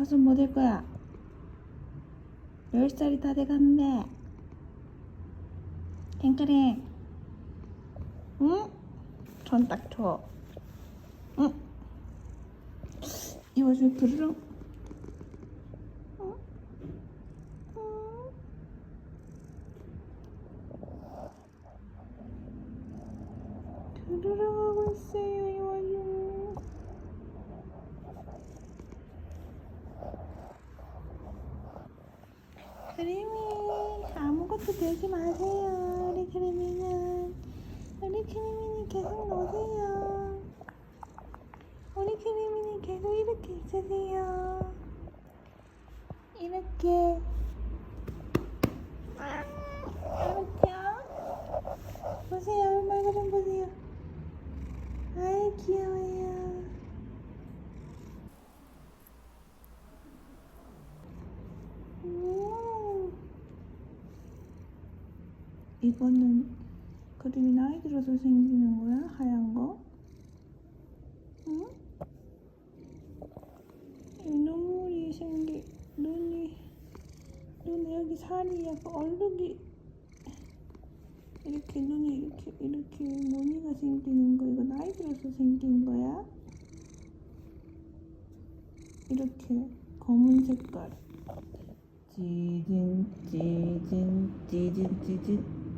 커서 뭐 될 거야? 열 살이 다 돼가는데. 탱크랭. 응? 전 딱 줘. 응? 이 와중에 부르릉. 응? 응? 부르릉 하고 있어요, 이 와중에. 크리미 아무것도 들지 마세요 우리 크리미는. 우리 크리미는 계속 노세요. 우리 크리미는 계속 이렇게 있으세요. 이렇게. 이렇게요 보세요. 얼마나 좀 보세요. 아이 귀여워요 음. 이거는 그림이 나이 들어서 생기는 거야? 하얀 거? 응? 이 눈물이 생기 눈이 눈에 여기 살이 약간 얼룩이 이렇게 눈에 이렇게 이렇게 무늬가 생기는 거 이거 나이 들어서 생긴 거야? 이렇게 검은 색깔 찌진 찌진 찌진 찌진